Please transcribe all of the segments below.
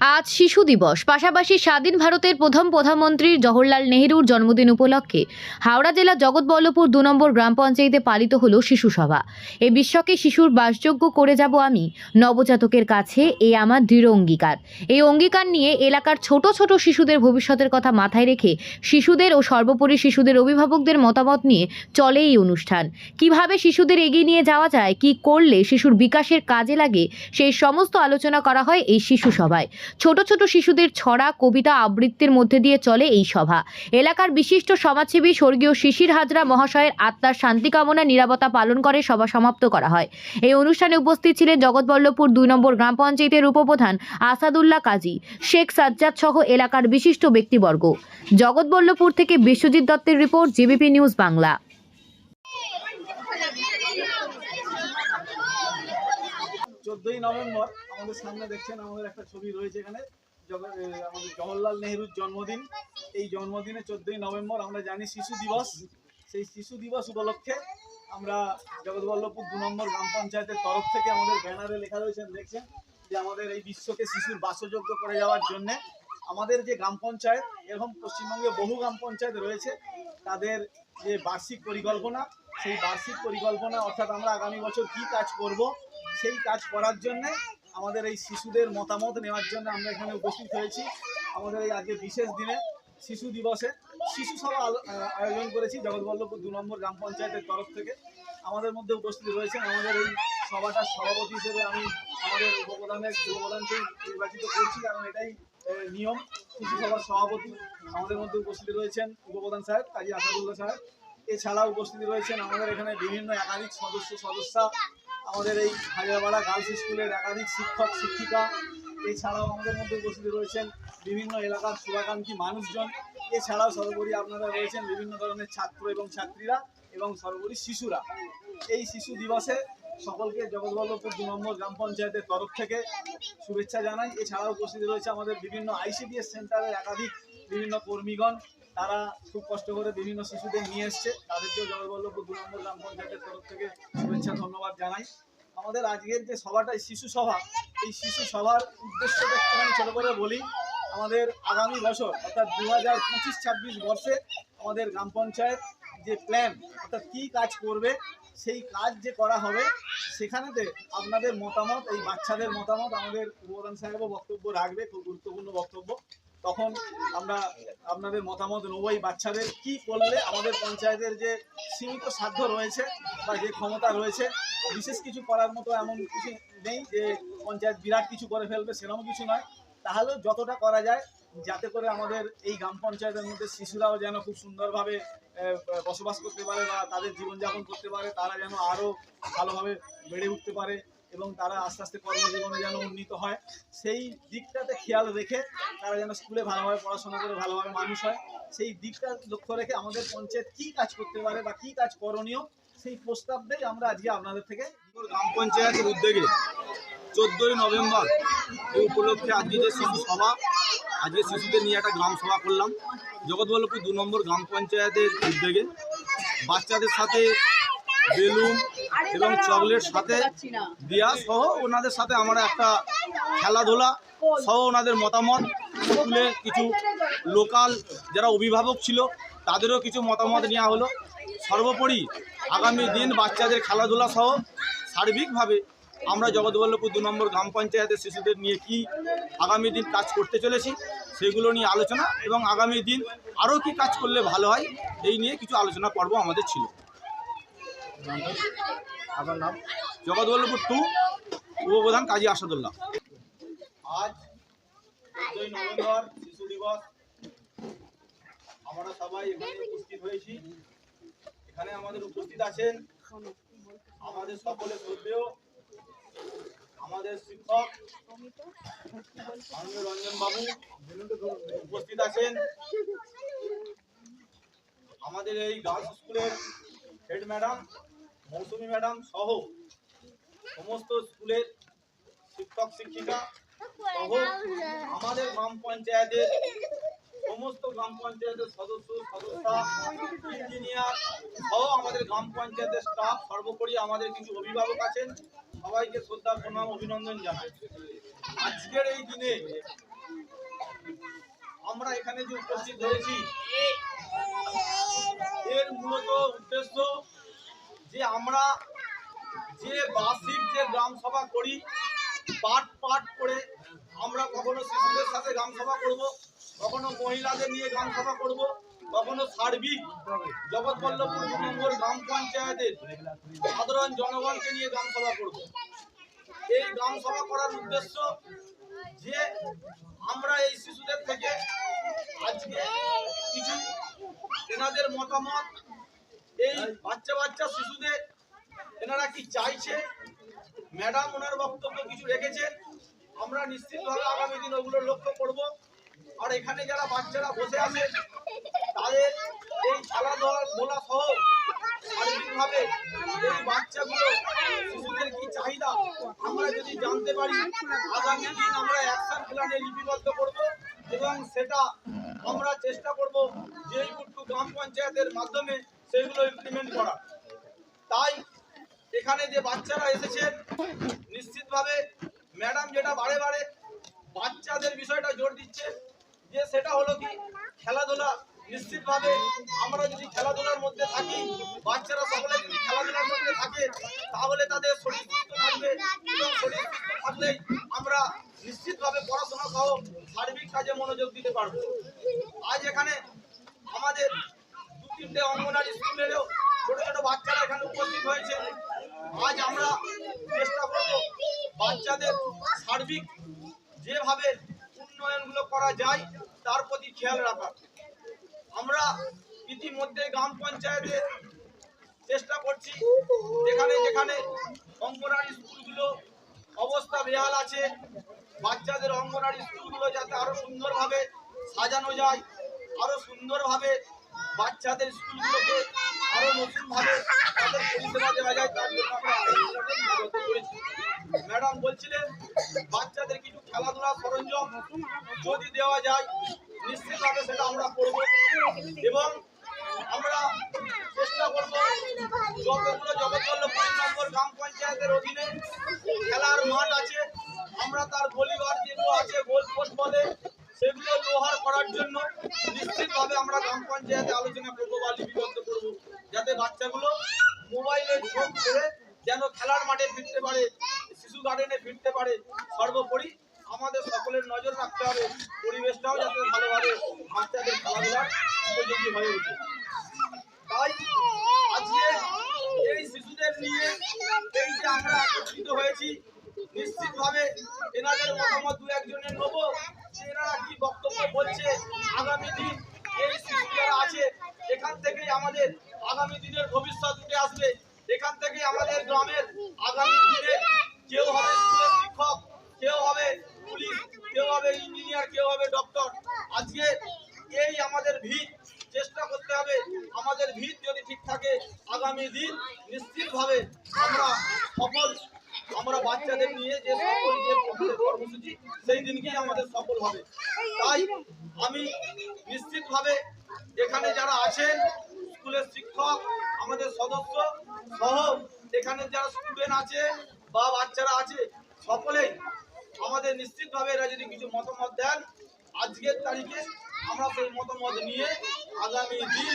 আজ শিশু দিবস। পাশাপাশি স্বাধীন ভারতের প্রথম প্রধানমন্ত্রী জওহরলাল নেহেরুর জন্মদিন উপলক্ষে হাওড়া জেলা জগৎবল্লভপুর দু নম্বর গ্রাম পঞ্চায়েতে পালিত হল শিশু সভা। এই বিশ্বকে শিশুর বাসযোগ্য করে যাব আমি, নবজাতকের কাছে এই আমার দৃঢ় অঙ্গীকার। এই অঙ্গীকার নিয়ে এলাকার ছোট ছোট শিশুদের ভবিষ্যতের কথা মাথায় রেখে শিশুদের ও সর্বোপরি শিশুদের অভিভাবকদের মতামত নিয়ে চলে এই অনুষ্ঠান। কীভাবে শিশুদের এগিয়ে নিয়ে যাওয়া যায়, কি করলে শিশুর বিকাশের কাজে লাগে, সেই সমস্ত আলোচনা করা হয় এই শিশু সভায়। ছোট ছোট শিশুদের ছড়া, কবিতা আবৃত্তির মধ্যে দিয়ে চলে এই সভা। এলাকার বিশিষ্ট সমাজসেবী স্বর্গীয় শিশির হাজরা মহাশয়ের আত্মার শান্তি কামনা, নিরাপত্তা পালন করে সভা সমাপ্ত করা হয়। এই অনুষ্ঠানে উপস্থিত ছিলেন জগৎবল্লভপুর দুই নম্বর গ্রাম পঞ্চায়েতের উপপ্রধান আসাদুল্লাহ কাজী, শেখ সাজ্জাদ সহ এলাকার বিশিষ্ট ব্যক্তিবর্গ। জগৎবল্লভপুর থেকে বিশ্বজিৎ দত্তের রিপোর্ট, জিবিপি নিউজ বাংলা। চোদ্দই নভেম্বর আমাদের সামনে দেখছেন আমাদের একটা ছবি রয়েছে এখানে। আমাদের জওহরলাল নেহরুর জন্মদিন। এই জন্মদিনে চোদ্দই নভেম্বর আমরা জানি শিশু দিবস। সেই শিশু দিবস উপলক্ষে আমরা জগৎবল্লভপুর দু নম্বর গ্রাম পঞ্চায়েতের তরফ থেকে আমাদের ব্যানারে লেখা রয়েছে, দেখছেন? যে আমাদের এই বিশ্বকে শিশুর বাসযোগ্য করে যাওয়ার জন্যে আমাদের যে গ্রাম পঞ্চায়েত, এরকম পশ্চিমবঙ্গে বহু গ্রাম পঞ্চায়েত রয়েছে, তাদের যে বার্ষিক পরিকল্পনা, সেই বার্ষিক পরিকল্পনা অর্থাৎ আমরা আগামী বছর কি কাজ করব সেই কাজ করার জন্যে আমাদের এই শিশুদের মতামত নেওয়ার জন্য আমরা এখানে উপস্থিত হয়েছি। আমাদের এই আজকে বিশেষ দিনে শিশু দিবসে শিশু সভা আয়োজন করেছি জগৎবল্লভপুর দু নম্বর গ্রাম পঞ্চায়েতের তরফ থেকে। আমাদের মধ্যে উপস্থিত রয়েছেন আমাদের এই সভাটার সভাপতি হিসেবে আমি আমাদের উপপ্রধানের উপপ্রধানকেই নির্বাচিত করছি, কারণ এটাই নিয়ম। শিশু সভার সভাপতি আমাদের মধ্যে উপস্থিত রয়েছেন উপপ্রধান সাহেব কাজী আসাদুল্লাহ সাহেব এছাড়াও উপস্থিত রয়েছেন আমাদের এখানে বিভিন্ন একাধিক সদস্য, সদস্যা আমাদের এই হাজারপাড়া গার্লস স্কুলের একাধিক শিক্ষক, শিক্ষিকা, এছাড়াও আমাদের মধ্যে উপস্থিত রয়েছেন বিভিন্ন এলাকার শুভাকাঙ্ক্ষী মানুষজন। এছাড়াও সর্বোপরি আপনারা রয়েছেন বিভিন্ন ধরনের ছাত্র এবং ছাত্রীরা এবং সর্বোপরি শিশুরা। এই শিশু দিবসে সকলকে জগৎবল্লভপুর দু নম্বর গ্রাম পঞ্চায়েতের তরফ থেকে শুভেচ্ছা জানাই। এছাড়াও উপস্থিত রয়েছে আমাদের বিভিন্ন আইসিডিএস সেন্টারের একাধিক বিভিন্ন কর্মীগণ তারা খুব কষ্ট করে বিভিন্ন শিশুদের নিয়ে এসছে। তাদেরকেও জগৎবল্লভপুর দু নম্বর গ্রাম পঞ্চায়েতের তরফ থেকে শুভেচ্ছা, ধন্যবাদ জানাই। আমাদের আজকের যে সভাটা, এই শিশু সভা, এই শিশু সভার উদ্দেশ্যটা একটুখানি ছোটো করে বলি। আমাদের আগামী বছর, অর্থাৎ দু হাজার পঁচিশ ছাব্বিশ বর্ষে আমাদের গ্রাম পঞ্চায়েত যে প্ল্যান অর্থাৎ কী কাজ করবে, সেই কাজ যে করা হবে, সেখানেতে আপনাদের মতামত, এই বাচ্চাদের মতামত আমাদের উপপ্রধান সাহেবও বক্তব্য রাখবে, খুব গুরুত্বপূর্ণ বক্তব্য। তখন আমরা আপনাদের মতামত নেব এই বাচ্চাদের কি করলে আমাদের পঞ্চায়েতের যে সীমিত সাধ্য রয়েছে বা যে ক্ষমতা রয়েছে, বিশেষ কিছু করার মতো এমন কিছু নেই যে পঞ্চায়েত বিরাট কিছু করে ফেলবে, সেরকম কিছু নয়। তাহলেও যতটা করা যায়, যাতে করে আমাদের এই গ্রাম পঞ্চায়েতের মধ্যে শিশুরাও যেন খুব সুন্দরভাবে বসবাস করতে পারে বা তাদের জীবনযাপন করতে পারে, তারা যেন আরও ভালোভাবে বেড়ে উঠতে পারে। এবং তারা আস্তে আস্তে কর্মজীবনে যেন উন্নীত হয়, সেই দিকটাতে খেয়াল রেখে তারা যেন স্কুলে ভালোভাবে পড়াশোনা করে, ভালোভাবে মানুষ হয়। সেই দিকটা লক্ষ্য রেখে আমাদের পঞ্চায়েত কী কাজ করতে পারে বা কী কাজ করণীয়, সেই প্রস্তাব প্রস্তাবটাই আমরা আজকে আপনাদের থেকে গ্রাম পঞ্চায়েতের উদ্যোগে চোদ্দোই নভেম্বর এই উপলক্ষে আজকে যে শিশু সভা, আজকে শিশুদের নিয়ে একটা গ্রাম সভা করলাম। জগৎবল্লভপুর দু নম্বর গ্রাম পঞ্চায়েতের উদ্যোগে। বাচ্চাদের সাথে বেলুন এবং চকলেট সাথে দেওয়া সহ ওনাদের সাথে আমরা একটা খেলাধুলা সহ ওনাদের মতামত। স্কুলের কিছু লোকাল যারা অভিভাবক ছিল তাদেরও কিছু মতামত নেওয়া হলো। সর্বোপরি আগামী দিন বাচ্চাদের খেলাধুলা সহ সার্বিকভাবে আমরা জগৎবল্লভপুর দু নম্বর গ্রাম পঞ্চায়েতের শিশুদের নিয়ে কি আগামী দিন কাজ করতে চলেছি সেগুলো নিয়ে আলোচনা এবং আগামী দিন আরও কি কাজ করলে ভালো হয় এই নিয়ে কিছু আলোচনা পর্ব আমাদের ছিল। আপনার নাম। জগৎবল্লভপুর টু উপপ্রধান কাজী আসাদুল্লাহ আজ চোদ্দই নভেম্বর শিশু দিবস। আমরা সবাই এখানে উপস্থিত হয়েছি। এখানে আমাদের উপস্থিত আছেন আমাদের সকলের শ্রদ্ধেয়, আমাদের শিক্ষক, মাননীয় রঞ্জন বাবু উপস্থিত আছেন। আমাদের এই গার্লস স্কুলের হেড ম্যাডাম মৌসুমী ম্যাডাম সহ সমস্ত স্কুলের শিক্ষক, শিক্ষিকা সহ আমাদের গ্রাম পঞ্চায়েতের সমস্ত গ্রাম পঞ্চায়েতের সদস্য, সদস্যা ইঞ্জিনিয়ার সহ আমাদের গ্রাম পঞ্চায়েতের স্টাফ সর্বোপরি আমাদের কিছু অভিভাবক আছেন। সবাইকে শ্রদ্ধা, প্রণাম, অভিনন্দন জানাই। আজকের এই দিনে আমরা এখানে যে উপস্থিত হয়েছি, এর মূলত উদ্দেশ্য যে আমরা যে বার্ষিক যে গ্রাম সভা করি পাট পাট করে আমরা কখনো শিশুদের সাথে গ্রাম সভা করব, কখনো মহিলাদের নিয়ে গ্রাম সভা করব, কখনো সার্বিক জগৎবল্লভপুর দু গ্রাম পঞ্চায়েতের সাধারণ জনগণকে নিয়ে গ্রাম সভা করব। এই গ্রাম সভা করার উদ্দেশ্য যে আমরা এই শিশুদের থেকে আজকে কিছু এনাদের মতামত এই বাচ্চা বাচ্চা শিশুদের এনারা কি চাইছে? ম্যাডাম ওনার বক্তব্য কিছু রেখেছেন। আমরা নিশ্চিতভাবে আগামী দিন ওগুলো লক্ষ্য করব। আর এখানে যারা বাচ্চারা বসে আছেন তাদের এই খেলাধুলা বলা সহ শারীরিকভাবে এই বাচ্চাগুলো শিশুদের কি চাহিদা? আমরা যদি জানতে পারি, আগামী দিন আমরা অ্যাকশন প্ল্যানে লিপিবদ্ধ করব এবং সেটা আমরা চেষ্টা করব। টু গ্রাম পঞ্চায়েতের মাধ্যমে সেগুলো ইমপ্লিমেন্ট করা। তাই এখানে যে বাচ্চারা এসেছেন নিশ্চিতভাবে ম্যাডাম যেটা বারে বারে বাচ্চাদের বিষয়টা জোর দিচ্ছে, যে সেটা হলো কি, খেলাধুলা। নিশ্চিতভাবে আমরা যদি খেলাধুলার মধ্যে থাকি, বাচ্চারা সকলে যদি খেলাধুলার মধ্যে থাকে, তাহলে তাদের শরীর সুস্থ থাকবে এবং শরীর সুস্থ থাকলেই আমরা নিশ্চিতভাবে পড়াশোনা সহ সার্বিক কাজে মনোযোগ দিতে পারব আজ এখানে আমাদের দু তিনটে অঙ্গনারী স্কুলেরও ছোট ছোট বাচ্চারা এখানে উপস্থিত হয়েছে আজ আমরা চেষ্টা করব বাচ্চাদের সার্বিক যেভাবে উন্নয়নগুলো করা যায়, তার প্রতি খেয়াল রাখা। আমরা ইতিমধ্যে গ্রাম পঞ্চায়েতে চেষ্টা করছি, যেখানে যেখানে অঙ্গনারী স্কুলগুলো অবস্থা বেহাল আছে, বাচ্চাদের অঙ্গনারী স্কুলগুলো যাতে আরও সুন্দরভাবে সাজানো যায়, আরও সুন্দরভাবে বাচ্চাদের স্কুলগুলোকে আরও নতুনভাবে তাদের পরিষেবা দেওয়া যায়, তার জন্য আমরা ম্যাডাম বলছিলেন, বাচ্চাদের কিছু খেলাধুলা সরঞ্জাম যদি দেওয়া যায়, নিশ্চিতভাবে সেটা আমরা করব। এবং আমরা চেষ্টা করব যতগুলো জগৎবল্লভপুর নম্বর গ্রাম পঞ্চায়েতের অধীনে খেলার মাঠ আছে, আমরা তার গলিঘর যেগুলো আছে, গোল পোস্ট বলে, সেগুলো লোহার করার জন্য নিশ্চিতভাবে আমরা গ্রাম পঞ্চায়েতে আলোচনা করব বা লিপিবদ্ধ করব, যাতে বাচ্চাগুলো মোবাইলের ঝোঁক ছেড়ে যেন খেলার মাঠে ফিরতে পারে। শিশু গার্ডেনে ফিরতে পারে। সর্বোপরি আমাদের সকলের নজর রাখতে হবে। পরিবেশটাও যাতে ভালোভাবে বাচ্চাদের খেলাধুলার উপযোগী হয়ে ওঠে। তাই আজকে এই শিশুদের নিয়ে এই যে আমরা একত্রিত হয়েছি, নিশ্চিতভাবে এনাদের মতামত দু একজনের নেব। এনারা কি বক্তব্য বলছে আগামী দিন এই শিশু যারা আছে, এখান থেকেই আমাদের আগামী দিনের ভবিষ্যৎ উঠে আসবে। এখান থেকেই আমাদের গ্রামের আগামী দিনে কেউ হবে স্কুলের শিক্ষক, কেউ হবে পুলিশ, কেউ হবে ইঞ্জিনিয়ার কেউ হবে ডক্টর আজকে এই আমাদের ভিত, চেষ্টা করতে হবে আমাদের ভিত যদি ঠিক থাকে, আগামী দিন নিশ্চিতভাবে আমরা সফল, আমরা বাচ্চাদের নিয়ে যে সফল যে কর্মসূচি, সেই দিনকেই আমাদের সফল হবে। তাই আমি নিশ্চিতভাবে এখানে যারা আছেন, স্কুলের শিক্ষক, আমাদের সদস্য সহ এখানে যারা স্টুডেন্ট আছে বা বাচ্চারা আছে, সকলেই আমাদের নিশ্চিতভাবে এরা যদি কিছু মতামত দেন, আজকের তারিখে আমরা সেই মতামত নিয়ে আগামী দিন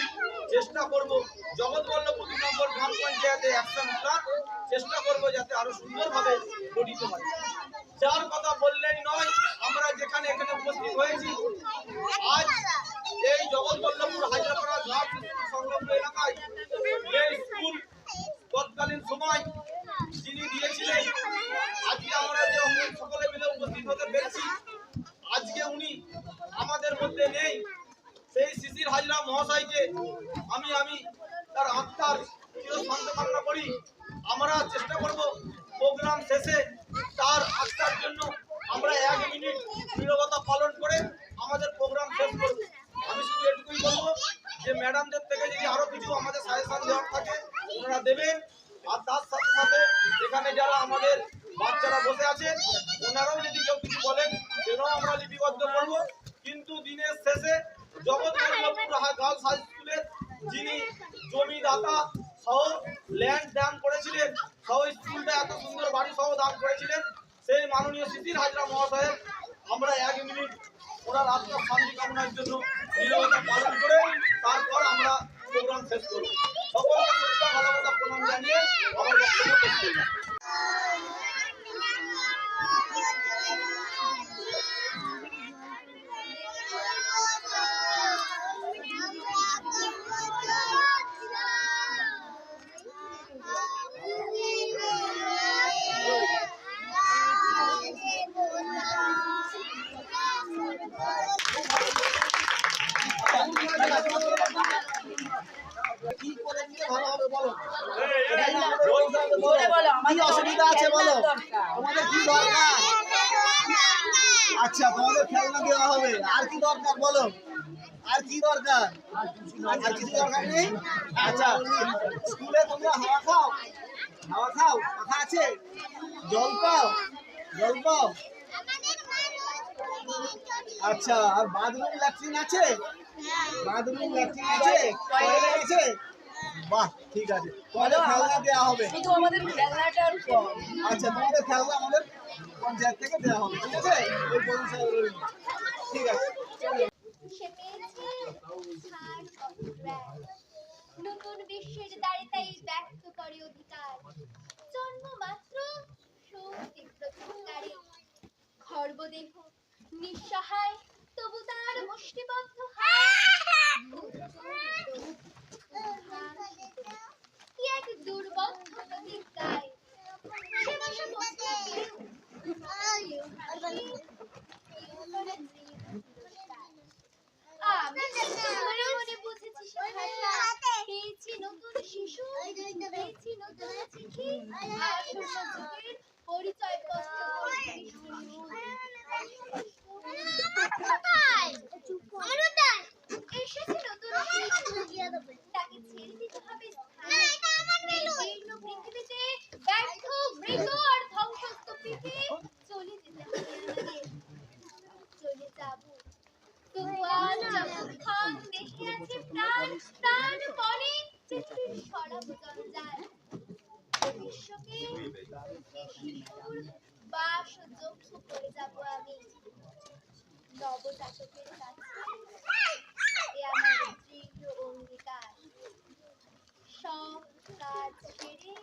চেষ্টা করব জগৎবল্লভপুর দু নম্বর গ্রাম পঞ্চায়েতে অ্যাকশন প্ল্যান চেষ্টা করব যাতে আরও সুন্দরভাবে গঠিত হয়। যার কথা বললেই নয়, আমরা যেখানে এখানে উপস্থিত হয়েছি, আজ এই জগৎবল্লভপুর হাজারপাড়া গ্রাম সংলগ্ন এলাকায় এই স্কুল তৎকালীন সময় যিনি দিয়েছিলেন আজকে আমরা যে আমরা সকলে মিলে উপস্থিত হতে পেরেছি আজকে উনি আমাদের মধ্যে নেই সেই শিশির হাজরা মহাশয়কে আমি আমি তার আত্মার চির শান্ত কামনা করি আমরা চেষ্টা করব প্রোগ্রাম শেষে তার আত্মার জন্য আমরা এক মিনিট নীরবতা পালন করে আমাদের প্রোগ্রাম শেষ করব আমি শুধু এটুকুই বলব যে ম্যাডামদের থেকে যদি আরও কিছু আমাদের সাজেশন দেওয়ার থাকে, ওনারা দেবেন। আর তার সাথে সাথে এখানে যারা আমাদের বাচ্চারা বসে আছেন, ওনারাও যদি কেউ কিছু বলেন, সেটাও আমরা লিপিবদ্ধ করব। কিন্তু দিনের শেষে জগৎবল্লভপুর গার্লস হাই স্কুলের যিনি জমিদাতা সহ ল্যান্ড দান করেছিলেন, সহ স্কুলটা এত সুন্দর বাড়ি সহ দান করেছিলেন, সেই মাননীয় সিদ্দির হাজরা মহাশয়ের আমরা এক মিনিট ওনার আত্মার শান্তি কামনার জন্য নীরবতা পালন করে তারপর আমরা প্রোগ্রাম শেষ করব সকলকে শ্রদ্ধা ভালোবাসা প্রণাম জানিয়ে আমার বক্তব্য শেষ করলাম কি করে নিলে ভালো হবে বলো কি অসুবিধা আছে বলো তোমাদের কি দরকার? আচ্ছা তোমাদের খেলনা দেওয়া হবে। আর কি দরকার বলো? আর কি দরকার? আর কিছু দরকার নেই? আচ্ছা স্কুলে তোমরা হাওয়া খাও? হাওয়া খাও? পাখা আছে? জল পাও? জল পাও? আচ্ছা আর বাথরুম ল্যাট্রিন আছে? বাথরুম ল্যাট্রিন আছে? আছে? বাহ ঠিক আছে। তোমাদের খেলনা দেওয়া হবে। শুধু আমাদের খেলনাটার কম। আচ্ছা তোমাদের খেলনা আমাদের পঞ্চায়েত থেকে দেওয়া হবে ঠিক আছে? ওই পঞ্চায়েত রইল। ঠিক আছে। সে পেয়েছে ছাড় অভিপ্রায়। নতুন বিশ্বের দ্বারে তাই ব্যক্ত করে অধিকার। জন্ম মাত্র প্রতিকারে। খর্বদেহ নিঃসহায় তবু তার মুষ্টিবদ্ধ কি পরিচয় পত্র এসেছে নতুন শিশু তাকে ছেড়ে দিতে হবে স্থান। এই জীর্ণ পৃথিবীতে ব্যর্থ মৃত আর ধ্বংসস্তূপিতে চলে যেতে হবে আমাদের চলে যাব তুফান যখন দেশে আছে প্রাণ প্রাণ পরে পৃথিবীর সরাবো জঞ্জাল বিশ্বকে এ শিশুর বাসযোগ্য করে যাব আমি নবজাতকের কাছে আমার দৃঢ় অঙ্গীকার। সব কাজ ছেড়ে